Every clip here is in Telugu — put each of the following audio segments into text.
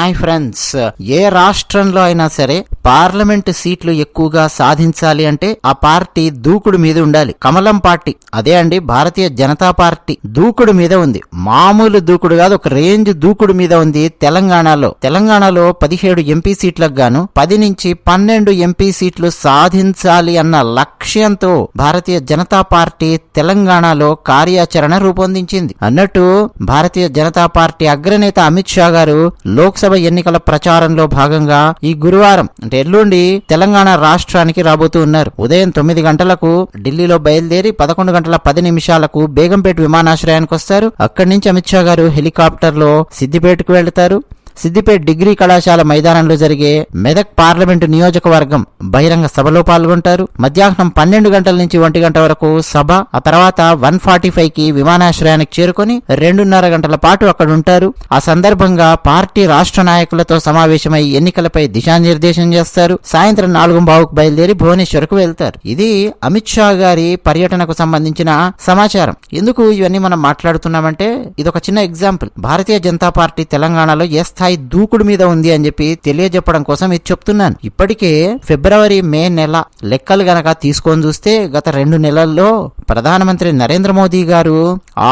Hi friends. ఏ రాష్ట్రంలో అయినా సరే పార్లమెంట్ సీట్లు ఎక్కువగా సాధించాలి అంటే ఆ పార్టీ దూకుడు మీద ఉండాలి. కమలం పార్టీ. అదే అండి భారతీయ జనతా పార్టీ దూకుడు మీద ఉంది. మామూలు దూకుడు కాదు ఒక రేంజ్ దూకుడు మీద ఉంది తెలంగాణలో. తెలంగాణలో పదిహేడు ఎంపీ సీట్లకు గాను పది నుంచి పన్నెండు ఎంపీ సీట్లు సాధించాలి అన్న లక్ష్యంతో భారతీయ జనతా పార్టీ తెలంగాణలో కార్యాచరణ రూపొందించింది. అన్నట్టు భారతీయ జనతా పార్టీ అగ్రనేత అమిత్ షా గారు లోక్సభ ఎన్నికల ప్రచారంలో భాగంగా ఈ గురువారం అంటే ఎల్లుండి తెలంగాణ రాష్ట్రానికి రాబోతూ ఉన్నారు. ఉదయం తొమ్మిది గంటలకు ఢిల్లీలో బయలుదేరి పదకొండు గంటల పది నిమిషాలకు బేగంపేట విమానాశ్రయానికి వస్తారు అక్కడి నుంచి అమిత్ షా గారు హెలికాప్టర్లో సిద్దిపేటకు వెళ్తారు. సిద్దిపేట డిగ్రీ కళాశాల మైదానంలో జరిగే మెదక్ పార్లమెంటు నియోజకవర్గం బహిరంగ సభలో పాల్గొంటారు. మధ్యాహ్నం పన్నెండు గంటల నుంచి ఒంటి గంట వరకు సభ ఆ తర్వాత వన్ ఫార్టీ ఫైవ్కి విమానాశ్రయానికి చేరుకొని రెండున్నర గంటల పాటు అక్కడ ఉంటారు. ఆ సందర్భంగా పార్టీ రాష్ట్ర నాయకులతో సమావేశమై ఎన్నికలపై దిశానిర్దేశం చేస్తారు. సాయంత్రం నాలుగు బావుకు బయలుదేరి భువనేశ్వర్కు వెళ్తారు. ఇది అమిత్ షా గారి పర్యటనకు సంబంధించిన సమాచారం. ఎందుకు ఇవన్నీ మనం మాట్లాడుతున్నామంటే ఇది ఒక చిన్న ఎగ్జాంపుల్. భారతీయ జనతా పార్టీ తెలంగాణలో ఏ స్థాయి దూకుడు మీద ఉంది అని చెప్పి తెలియజెప్పడం కోసం ఇది చెప్తున్నాను. ఇప్పటికే ఫిబ్రవరి మే నెల లెక్కలు గనక తీసుకొని చూస్తే గత రెండు నెలల్లో ప్రధానమంత్రి నరేంద్ర మోదీ గారు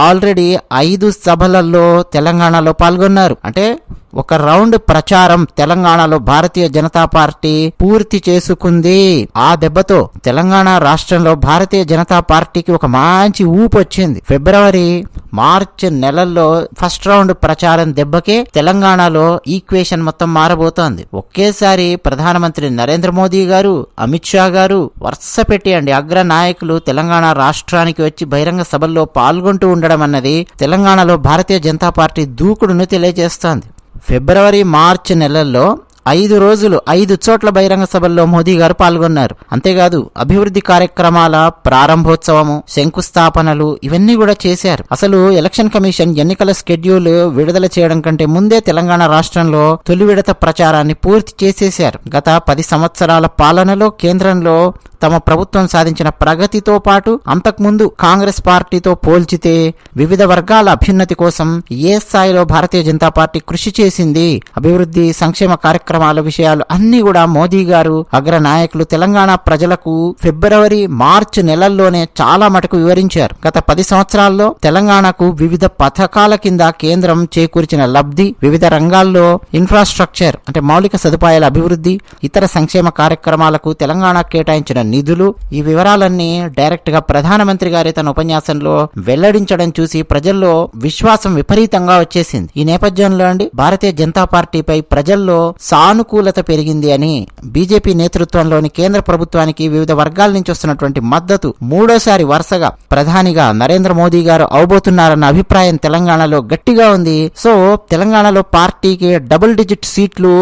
ఆల్రెడీ ఐదు సభలలో తెలంగాణలో పాల్గొన్నారు. అంటే ఒక రౌండ్ ప్రచారం తెలంగాణలో భారతీయ జనతా పార్టీ పూర్తి చేసుకుంది. ఆ దెబ్బతో తెలంగాణ రాష్ట్రంలో భారతీయ జనతా పార్టీకి ఒక మంచి ఊపు వచ్చింది. ఫిబ్రవరి మార్చ్ నెలల్లో ఫస్ట్ రౌండ్ ప్రచారం దెబ్బకే తెలంగాణలో ఈక్వేషన్ మొత్తం మారబోతోంది. ఒకేసారి ప్రధానమంత్రి నరేంద్ర మోదీ గారు అమిత్ షా గారు వరుస పెట్టి అండి అగ్ర నాయకులు తెలంగాణ రాష్ట్రానికి వచ్చి బహిరంగ సభల్లో పాల్గొంటూ ఉండడం అన్నది తెలంగాణలో భారతీయ జనతా పార్టీ దూకుడును తెలియజేస్తోంది. ఫిబ్రవరి మార్చి నెలల్లో ఐదు రోజులు ఐదు చోట్ల బహిరంగ సభల్లో మోదీ గారు పాల్గొన్నారు. అంతేకాదు అభివృద్ధి కార్యక్రమాల ప్రారంభోత్సవము శంకుస్థాపనలు ఇవన్నీ కూడా చేశారు. అసలు ఎలక్షన్ కమిషన్ ఎన్నికల స్కెడ్యూల్ విడుదల చేయడం కంటే ముందే తెలంగాణ రాష్ట్రంలో తొలి విడత ప్రచారాన్ని పూర్తి చేసేశారు. గత పది సంవత్సరాల పాలనలో కేంద్రంలో తమ ప్రభుత్వం సాధించిన ప్రగతితో పాటు అంతకుముందు కాంగ్రెస్ పార్టీతో పోల్చితే వివిధ వర్గాల అభ్యున్నతి కోసం ఏ స్థాయిలో భారతీయ జనతా పార్టీ కృషి చేసింది? అభివృద్ధి సంక్షేమ కార్యక్రమాల విషయాలు అన్ని కూడా మోదీ గారు అగ్ర నాయకులు తెలంగాణ ప్రజలకు ఫిబ్రవరి మార్చి నెలల్లోనే చాలా మటుకు వివరించారు. గత పది సంవత్సరాల్లో తెలంగాణకు వివిధ పథకాల కింద కేంద్రం చేకూర్చిన లబ్ధి వివిధ రంగాల్లో ఇన్ఫ్రాస్ట్రక్చర్ అంటే మౌలిక సదుపాయాల అభివృద్ధి ఇతర సంక్షేమ కార్యక్రమాలకు తెలంగాణ కేటాయించిన నిధులు ఈ వివరాలన్నీ డైరెక్ట్గా ప్రధానమంత్రి గారి తన ఉపన్యాసంలో వెల్లడించడం చూసి ప్రజల్లో విశ్వాసం విపరీతంగా వచ్చేసింది. ఈ నేపథ్యంలో అండి భారతీయ జనతా పార్టీపై ప్రజల్లో సానుకూలత పెరిగింది అని బీజేపీ నేతృత్వంలోని కేంద్ర ప్రభుత్వానికి వివిధ వర్గాల నుంచి వస్తున్నటువంటి మద్దతు మూడోసారి వరుసగా ప్రధానిగా నరేంద్ర మోదీ గారు అవబోతున్నారన్న అభిప్రాయం తెలంగాణలో గట్టిగా ఉంది. సో తెలంగాణలో పార్టీకి డబుల్ డిజిట్ సీట్లు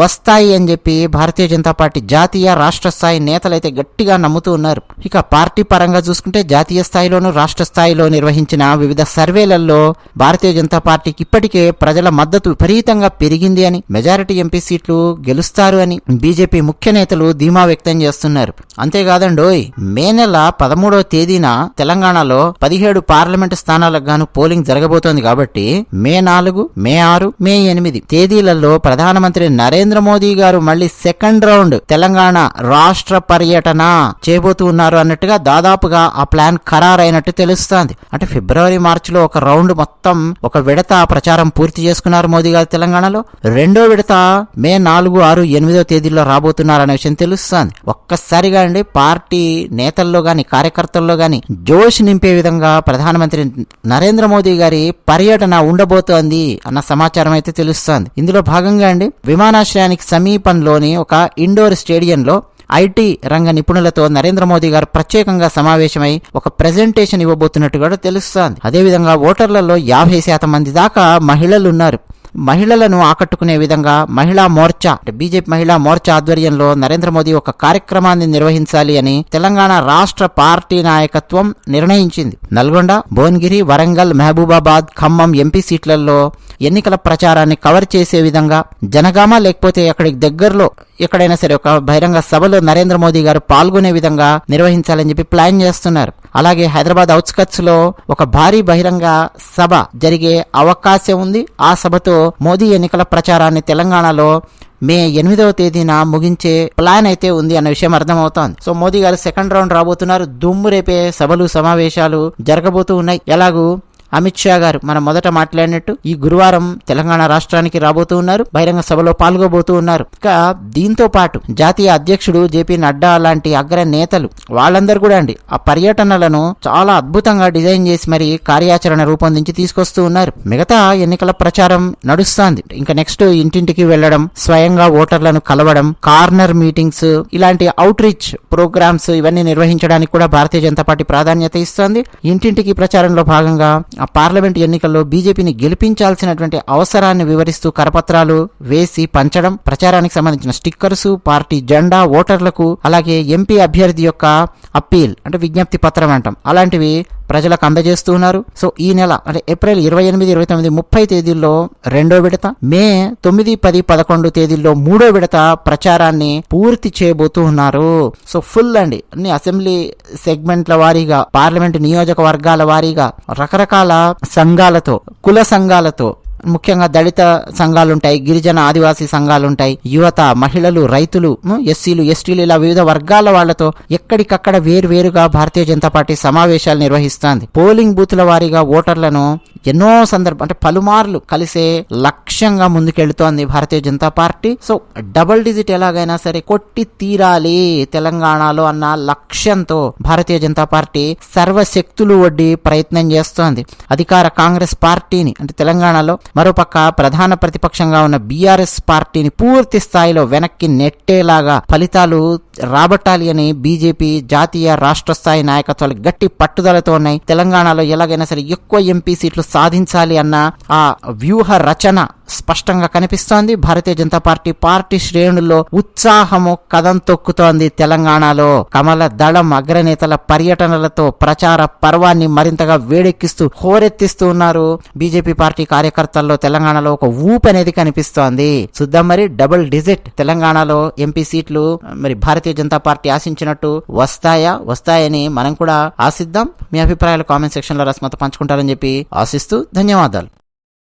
వస్తాయి అని చెప్పి భారతీయ జనతా పార్టీ జాతీయ రాష్ట్ర స్థాయి నేతలైతే గట్టిగా నమ్ముతూ ఉన్నారు. ఇక పార్టీ పరంగా చూసుకుంటే జాతీయ స్థాయిలోనూ రాష్ట్ర స్థాయిలో నిర్వహించిన వివిధ సర్వేలలో భారతీయ జనతా పార్టీకి ఇప్పటికే ప్రజల మద్దతు విపరీతంగా పెరిగింది అని మెజారిటీ ఎంపీ సీట్లు గెలుస్తారు అని బీజేపీ ముఖ్య నేతలు ధీమా వ్యక్తం చేస్తున్నారు. అంతేకాదండోయ్ మే నెల పదమూడవ తేదీన తెలంగాణలో పదిహేడు పార్లమెంటు స్థానాలకు గాను పోలింగ్ జరగబోతోంది కాబట్టి మే నాలుగు మే ఆరు మే ఎనిమిది తేదీలలో ప్రధానమంత్రి నరేంద్ర మోదీ గారు మళ్ళీ సెకండ్ రౌండ్ తెలంగాణ రాష్ట్ర పర్యటన చేయబోతూ ఉన్నారు అన్నట్టుగా దాదాపుగా ఆ ప్లాన్ ఖరారైనట్టు తెలుస్తోంది. అంటే ఫిబ్రవరి మార్చిలో ఒక రౌండ్ మొత్తం ఒక విడత ప్రచారం పూర్తి చేసుకున్నారు మోదీ గారు తెలంగాణలో. రెండో విడత మే నాలుగు ఆరు ఎనిమిదో తేదీల్లో రాబోతున్నారనే విషయం తెలుస్తోంది. ఒక్కసారిగా అండి పార్టీ నేతల్లో గాని కార్యకర్తల్లో గాని జోష్ నింపే విధంగా ప్రధానమంత్రి నరేంద్ర మోదీ గారి పర్యటన ఉండబోతోంది అన్న సమాచారం అయితే తెలుస్తోంది. ఇందులో భాగంగా అండి విమానాశ్రయానికి సమీపంలోని ఒక ఇండోర్ స్టేడియంలో ఐటీ రంగ నిపుణులతో నరేంద్ర మోదీ గారు ప్రత్యేకంగా సమావేశమై ఒక ప్రెజెంటేషన్ ఇవ్వబోతున్నట్టు కూడా తెలుస్తోంది. అదేవిధంగా ఓటర్లలో యాభై శాతం మంది దాకా మహిళలు ఉన్నారు మహిళలను ఆకట్టుకునే విధంగా మహిళా మోర్చా బీజేపీ మహిళా మోర్చా ఆధ్వర్యంలో నరేంద్ర మోదీ ఒక కార్యక్రమాన్ని నిర్వహించాలి అని తెలంగాణ రాష్ట్ర పార్టీ నాయకత్వం నిర్ణయించింది. నల్గొండ భువనగిరి వరంగల్ మహబూబాబాద్ ఖమ్మం ఎంపీ సీట్లలో ఎన్నికల ప్రచారాన్ని కవర్ చేసే విధంగా జనగామ లేకపోతే అక్కడికి దగ్గరలో ఎక్కడైనా సరే ఒక బహిరంగ సభలో నరేంద్ర మోదీ గారు పాల్గొనే విధంగా నిర్వహించాలని చెప్పి ప్లాన్ చేస్తున్నారు. అలాగే హైదరాబాద్ అవుట్స్కట్స్లో ఒక భారీ బహిరంగ సభ జరిగే అవకాశం ఉంది. ఆ సభతో మోదీ ఎన్నికల ప్రచారాన్ని తెలంగాణలో మే ఎనిమిదవ తేదీన ముగించే ప్లాన్ అయితే ఉంది అన్న విషయం అర్థమవుతోంది. సో మోదీ గారు సెకండ్ రౌండ్ రాబోతున్నారు. దుమ్ము రేపే సభలు సమావేశాలు జరగబోతూ ఉన్నాయి. ఎలాగూ అమిత్ షా గారు మనం మొదట మాట్లాడినట్టు ఈ గురువారం తెలంగాణ రాష్ట్రానికి రాబోతూ ఉన్నారు బహిరంగ సభలో పాల్గొబోతూ ఉన్నారు. ఇక దీంతో పాటు జాతీయ అధ్యక్షుడు జేపీ నడ్డా లాంటి అగ్ర నేతలు వాళ్ళందరూ కూడా అండి ఆ పర్యటనలను చాలా అద్భుతంగా డిజైన్ చేసి మరి కార్యాచరణ రూపొందించి తీసుకొస్తూ ఉన్నారు. మిగతా ఎన్నికల ప్రచారం నడుస్తోంది. ఇంకా నెక్స్ట్ ఇంటింటికి వెళ్ళడం స్వయంగా ఓటర్లను కలవడం కార్నర్ మీటింగ్స్ ఇలాంటి అవుట్ రీచ్ ప్రోగ్రామ్స్ ఇవన్నీ నిర్వహించడానికి కూడా భారతీయ జనతా పార్టీ ప్రాధాన్యత ఇస్తోంది. ఇంటింటికి ప్రచారంలో భాగంగా పార్లమెంట్ ఎన్నికల్లో బీజేపీని గెలిపించాల్సినటువంటి అవసరాన్ని వివరిస్తూ కరపత్రాలు వేసి పంచడం ప్రచారానికి సంబంధించిన స్టిక్కర్స్ పార్టీ జెండా ఓటర్లకు అలాగే ఎంపీ అభ్యర్థి యొక్క అప్పీల్ అంటే విజ్ఞప్తి పత్రం అంటాం. అలాంటివి ప్రజలకు అందజేస్తూ ఉన్నారు. సో ఈ నెల అంటే ఏప్రిల్ ఇరవై ఎనిమిది ఇరవై తొమ్మిది ముప్పై తేదీల్లో రెండో విడత మే తొమ్మిది పది పదకొండు తేదీల్లో మూడో విడత ప్రచారాన్ని పూర్తి చేయబోతూ ఉన్నారు. సో ఫుల్ అండి. అన్ని అసెంబ్లీ సెగ్మెంట్ల వారీగా పార్లమెంట్ నియోజకవర్గాల వారీగా రకరకాల సంఘాలతో కుల సంఘాలతో ముఖ్యంగా దళిత సంఘాలు ఉంటాయి గిరిజన ఆదివాసీ సంఘాలు ఉంటాయి యువత మహిళలు రైతులు ఎస్సీలు ఎస్టీలు ఇలా వివిధ వర్గాల వాళ్ళతో ఎక్కడికక్కడ వేరువేరుగా భారతీయ జనతా పార్టీ సమావేశాలు నిర్వహిస్తోంది. పోలింగ్ బూత్ల వారీగా ఓటర్లను ఎన్నో సందర్భం అంటే పలుమార్లు కలిసే లక్ష్యంగా ముందుకెళ్తోంది Bharatiya Janata Party. So double digit ఎలాగైనా సరే కొట్టి తీరాలి తెలంగాణలో అన్న లక్ష్యంతో భారతీయ జనతా పార్టీ సర్వశక్తులు ఒడ్డి ప్రయత్నం చేస్తోంది. అధికార కాంగ్రెస్ పార్టీని అంటే తెలంగాణలో మరోపక్క ప్రధాన ప్రతిపక్షంగా ఉన్న బీఆర్ఎస్ పార్టీని పూర్తి స్థాయిలో వెనక్కి నెట్టేలాగా ఫలితాలు రాబట్టాలి అని బీజేపీ జాతీయ రాష్ట్ర స్థాయి నాయకత్వాలు గట్టి పట్టుదలతో ఉన్నాయి. తెలంగాణలో ఎలాగైనా సరే ఎక్కువ ఎంపీ సీట్లు సాధించాలి అన్న ఆ వ్యూహ రచన స్పష్టంగా కనిపిస్తోంది. భారతీయ జనతా పార్టీ పార్టీ శ్రేణుల్లో ఉత్సాహము కదం తొక్కుతోంది తెలంగాణలో. కమల దళం అగ్రనేతల పర్యటనలతో ప్రచార పర్వాన్ని మరింతగా వేడెక్కిస్తూ హోరెత్తిస్తూ ఉన్నారు. బీజేపీ పార్టీ కార్యకర్తల్లో తెలంగాణలో ఒక ఊపు అనేది కనిపిస్తోంది. చూద్దాం మరి డబుల్ డిజిట్ తెలంగాణలో ఎంపీ సీట్లు మరి భారతీయ జనతా పార్టీ ఆశించినట్టు వస్తాయా వస్తాయని మనం కూడా ఆశిద్దాం. మీ అభిప్రాయాలు కామెంట్ సెక్షన్లో రస్మత పంచుకుంటారని చెప్పి ఆశిస్తూ ధన్యవాదాలు.